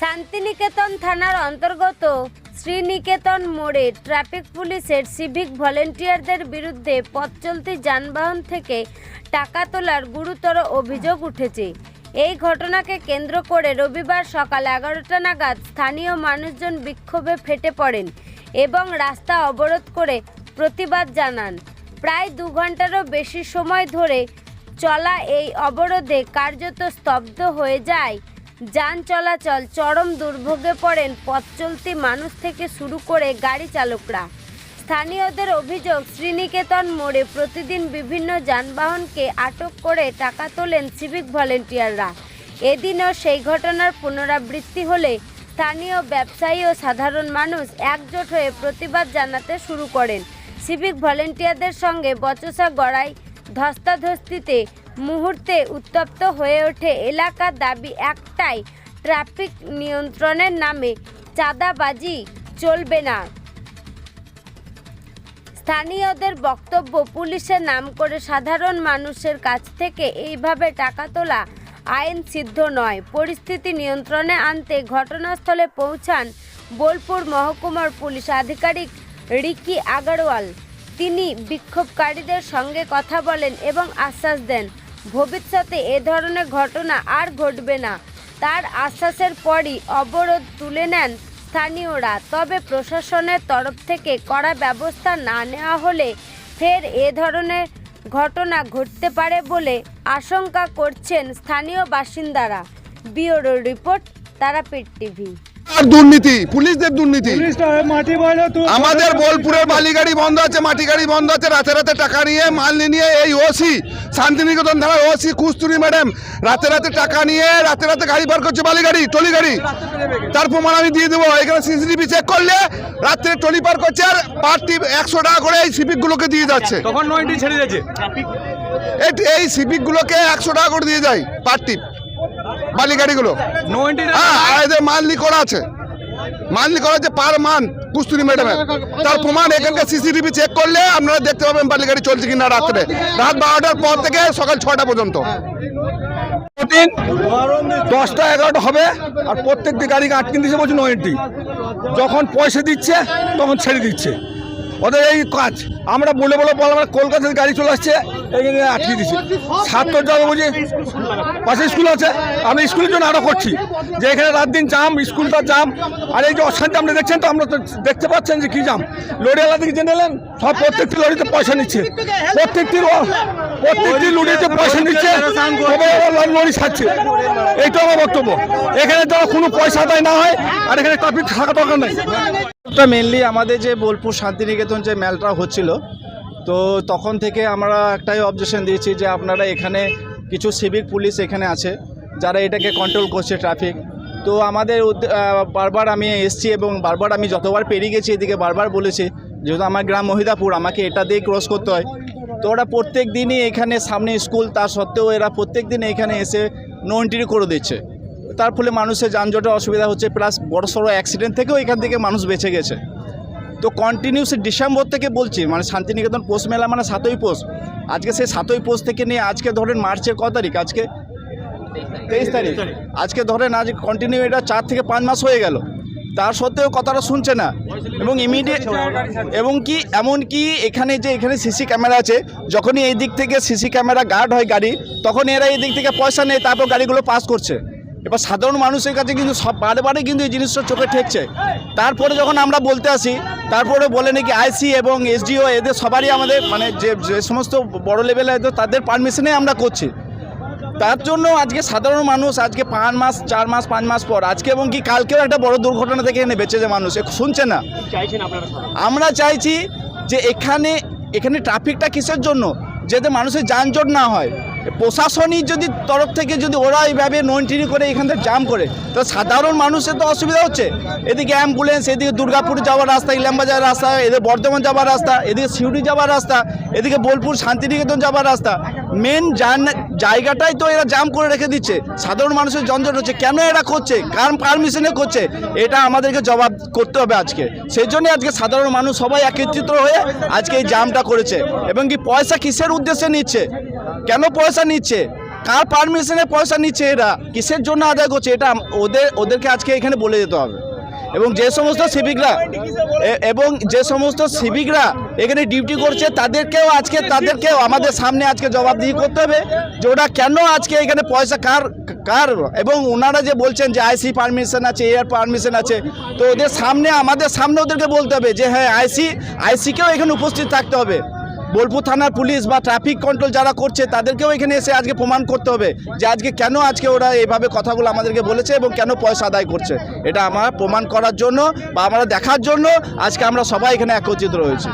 শান্তিনিকেতন থানার অন্তর্গত শ্রীনিকেতন মোড়ে ট্রাফিক পুলিশের সিভিক ভলেন্টিয়ারদের বিরুদ্ধে পথ চলতি যানবাহন থেকে টাকা তোলার গুরুতর অভিযোগ উঠেছে। এই ঘটনাকে কেন্দ্র করে রবিবার সকাল এগারোটা নাগাদ স্থানীয় মানুষজন বিক্ষোভে ফেটে পড়েন এবং রাস্তা অবরোধ করে প্রতিবাদ জানান। প্রায় দু ঘন্টারও বেশি সময় ধরে চলা এই অবরোধে কার্যত স্তব্ধ হয়ে যায় যান চলাচল, চরম দুর্ভোগে পড়েন পথ চলতি মানুষ থেকে শুরু করে গাড়ি চালকরা। স্থানীয়দের অভিযোগ, শ্রীনিকেতন মোড়ে প্রতিদিন বিভিন্ন যানবাহনকে আটক করে টাকা তোলেন সিভিক ভলেন্টিয়াররা। এদিনও সেই ঘটনার পুনরাবৃত্তি হলে স্থানীয় ব্যবসায়ী ও সাধারণ মানুষ একজোট হয়ে প্রতিবাদ জানাতে শুরু করেন। সিভিক ভলেন্টিয়ারদের সঙ্গে বচসা গড়াই ধস্তাধস্তিতে মুহূর্তে উত্তপ্ত হয়ে ওঠে এলাকার দাবি একটাই, ট্রাফিক নিয়ন্ত্রণের নামে চাঁদাবাজি চলবে না। স্থানীয়দের বক্তব্য, পুলিশের নাম করে সাধারণ মানুষের কাছ থেকে এইভাবে টাকা তোলা আইন সিদ্ধ নয়। পরিস্থিতি নিয়ন্ত্রণে আনতে ঘটনাস্থলে পৌঁছান বোলপুর মহকুমার পুলিশ আধিকারিক রিকি আগারওয়াল। তিনি বিক্ষোভকারীদের সঙ্গে কথা বলেন এবং আশ্বাস দেন ভবিষ্যতে এ ধরনের ঘটনা আর ঘটবে না। তার আশ্বাসের পরই অবরোধ তুলে নেন স্থানীয়রা। তবে প্রশাসনের তরফ থেকে কড়া ব্যবস্থা না নেওয়া হলে ফের এ ধরনের ঘটনা ঘটতে পারে বলে আশঙ্কা করছেন স্থানীয় বাসিন্দারা। Bureau report Tarapith TV. আর দুর্নীতি পুলিশদের দুর্নীতি। আমাদের বোলপুরের বালি গাড়ি বন্ধ আছে মাটি গাড়ি বন্ধ আছে রাতে রাতে টাকা নিয়ে মাল নিয়ে এই ওসি শান্তিনিকেতন থানার ওসি কুস্তুরি ম্যাডাম রাতে রাতে টাকা নিয়ে রাতে রাতে গাড়ি বার করছে বালি গাড়ি টলি গাড়ি তার প্রমাণ আমি দিয়ে দেবো এখানে সিসিটিভি চেক করলে রাত্রে টলি পার করছে আর পার্টি একশো টাকা করে এই সিভিক গুলোকে দিয়ে যাচ্ছে। তখন নয়টি ছেড়ে এই- এই গুলোকে একশো টাকা করে দিয়ে যায় পার্টি। বালি গাড়িগুলো হ্যাঁ এদের মানলি করা আছে। মানলি করা আছে পার মান কুস্তুরি ম্যাডামের তার প্রমাণ এখানকার সিসিটিভি চেক করলে আপনারা দেখতে পাবেন বালি গাড়ি চলছে কিনা রাত্রে। রাত বারোটার পর থেকে সকাল ছটা পর্যন্ত। দশটা এগারোটা হবে, আর প্রত্যেকটি গাড়িকে আটকে দিচ্ছে বলছে নয়টি যখন পয়সা দিচ্ছে, তখন ছেড়ে দিচ্ছে। ওদের এই কাজ। আমরা বলে বলে বলে, আমরা কলকাতার গাড়ি চলে আসছে, এখানে আটকে দিচ্ছি ছাত্র যাবে বুঝি পাশে স্কুল আছে। আমি স্কুলের জন্য আরও করছি। যে এখানে রাত দিন জাম স্কুলটা জাম আর এই যে অশান্তি আপনি দেখছেন তো, আমরা তো দেখতে পাচ্ছেন যে কি জাম লরিওয়ালা থেকে জেনে নেন সব প্রত্যেকটি লরিতে পয়সা নিচ্ছে। প্রত্যেকটি প্রত্যেকটি লরিতে পয়সা নিচ্ছে। লরি ছাড়ছে। এইটা আমার বক্তব্য। এখানে যারা কোনো পয়সা আদায় না হয়, আর এখানে ট্রাফিক থাকা দরকার নেই। টা মেনলি আমাদের যে বোলপুর শান্তিনিকেতন যে মেলটা হচ্ছিল, তো তখন থেকে আমরা একটাই অবজেকশন দিয়েছি যে আপনারা এখানে কিছু সিভিক পুলিশ এখানে আছে, যারা এটাকে কন্ট্রোল করছে ট্রাফিক তো আমাদের বারবার আমি এসছি এবং বারবার আমি যতবার পেরিয়ে গেছি এদিকে বারবার বলেছি, যেহেতু আমার গ্রাম মহিদাপুর, আমাকে এটা দিয়ে ক্রস করতে হয়। তো ওরা প্রত্যেক দিনই এখানে সামনে স্কুল তা সত্ত্বেও এরা প্রত্যেক দিন এখানে এসে নো এন্ট্রি করে দিচ্ছে। তার ফলে মানুষের যানজটের অসুবিধা হচ্ছে প্লাস বড় সড়ো অ্যাক্সিডেন্ট থেকেও এখান থেকে মানুষ বেঁচে গেছে। তো কন্টিনিউস ডিসেম্বর থেকে বলছি মানে শান্তিনিকেতন পোষ মেলা মানে সাতই পোষ আজকে সেই সাতই পোষ থেকে নিয়ে আজকে ধরেন মার্চের ক তারিখ? আজকে তেইশ তারিখ। আজকে ধরেন আজ কন্টিনিউ এটা চার থেকে পাঁচ মাস হয়ে গেল। তার সত্ত্বেও কথাটা শুনছে না। এবং ইমিডিয়েট এবং কি এমন কি এখানে যে এখানে সিসি ক্যামেরা আছে যখনই এই দিক থেকে সিসি ক্যামেরা গার্ড হয় গাড়ি তখন এরা এই দিক থেকে পয়সা নেয় তারপর গাড়িগুলো পাস করছে। এবার সাধারণ মানুষের কাছে কিন্তু সব বারে বারে কিন্তু এই জিনিসটা চোখে ঠেকছে। তারপরে যখন আমরা বলতে আসি তারপরে বলে নাকি আইসি এবং এসডিও এদের সবারই আমাদের মানে যে যে সমস্ত বড় লেভেলে তাদের পারমিশনে আমরা করছি। তার জন্য আজকে সাধারণ মানুষ আজকে পাঁচ মাস চার মাস পাঁচ মাস পর আজকে এবং কি কালকেও একটা বড় দুর্ঘটনা থেকে এনে বেঁচে যায় মানুষ। শুনছে না? আমরা চাইছি যে এখানে এখানে ট্রাফিকটা কিসের জন্য? যাতে মানুষের যানজট না হয়। প্রশাসনিক যদি তরফ থেকে যদি ওরা এইভাবে নন্টিনি করে এখান থেকে জাম করে, তো সাধারণ মানুষের তো অসুবিধা হচ্ছে। এদিকে অ্যাম্বুলেন্স এদিকে দুর্গাপুর যাওয়ার রাস্তা, ইলামবাজার রাস্তা, এদিকে বর্ধমান যাওয়ার রাস্তা, এদিকে সিউড়ি যাওয়ার রাস্তা, এদিকে বোলপুর, শান্তিনিকেতন যাওয়ার রাস্তা। মেন জায়গাটাই তো এরা জাম করে রেখে দিচ্ছে। সাধারণ মানুষের যন্ত্র হচ্ছে, কেন এরা করছে? কার পারমিশনে করছে? এটা আমাদেরকে জবাব করতে হবে আজকে। সেই জন্য আজকে সাধারণ মানুষ সবাই একত্রিত হয়ে আজকে এই জামটা করেছে। এবং কি পয়সা কিসের উদ্দেশ্যে নিচ্ছে? কেন পয়সা নিচ্ছে? কার পারমিশনে পয়সা নিচ্ছে এরা? কিসের জন্য আদায় করছে? এটা ওদের ওদেরকে আজকে এখানে বলে যেতে হবে। এবং যে সমস্ত সিভিকরা এবং যে সমস্ত সিভিকরা এখানে ডিউটি করছে, তাদেরকেও আজকে তাদেরকেও আমাদের সামনে আজকে জবাবদিহি করতে হবে যে ওরা কেন আজকে এখানে পয়সা কার কার এবং ওনারা যে বলছেন যে আইসি পারমিশন আছে এয়ার পারমিশন আছে, তো ওদের সামনে আমাদের সামনে ওদেরকে বলতে হবে যে হ্যাঁ আইসি আইসিকেও এখানে উপস্থিত থাকতে হবে। বোলপুর থানার পুলিশ বা ট্রাফিক কন্ট্রোল যারা করছে, তাদেরকেও এখানে এসে আজকে প্রমাণ করতে হবে যে আজকে কেন আজকে ওরা এইভাবে কথাগুলো আমাদেরকে বলেছে এবং কেন পয়সা আদায় করছে। এটা আমার প্রমাণ করার জন্য বা আমরা দেখার জন্য আজকে আমরা সবাই এখানে একত্রিত রয়েছে।